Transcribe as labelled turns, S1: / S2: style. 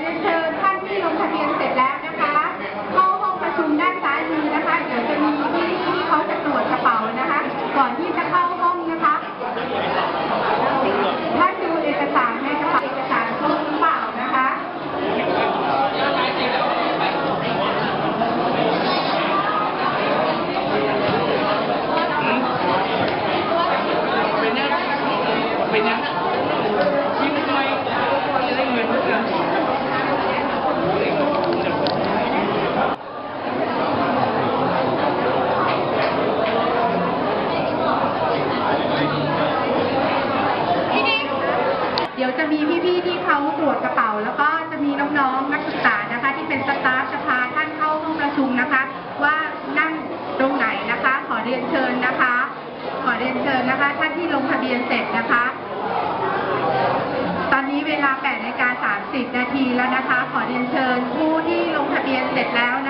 S1: เรียนเชิญท่านที่ลงทะเบียนเสร็จแล้วนะคะ เข้าห้องประชุมด้านซ้ายมือนะคะ เดี๋ยวจะมีที่ที่เขาจะตรวจกระเป๋านะคะ ก่อนที่จะเข้าห้องนะคะท่านดูเอกสารในกระเป๋าเอกสารครบหรือเปล่านะคะ
S2: เป็นยังเป็นยังยิ้มทำไมจะได้เงินเพื่อน
S1: เดี๋ยว จะมีพี่ๆที่เขาตรวจกระเป๋า แล้วก็จะมีน้องๆนักศึกษานะคะ ที่เป็นสตาฟจะพาท่านเข้าห้องประชุมนะคะ ว่านั่งตรงไหนนะคะ ขอเรียนเชิญนะคะ ขอเรียนเชิญนะคะ ท่านที่ลงทะเบียนเสร็จนะคะ ตอนนี้เวลา8นาฬิกา30 นาทีแล้วนะคะ ขอเรียนเชิญผู้ที่ลงทะเบียนเสร็จแล้วนะคะ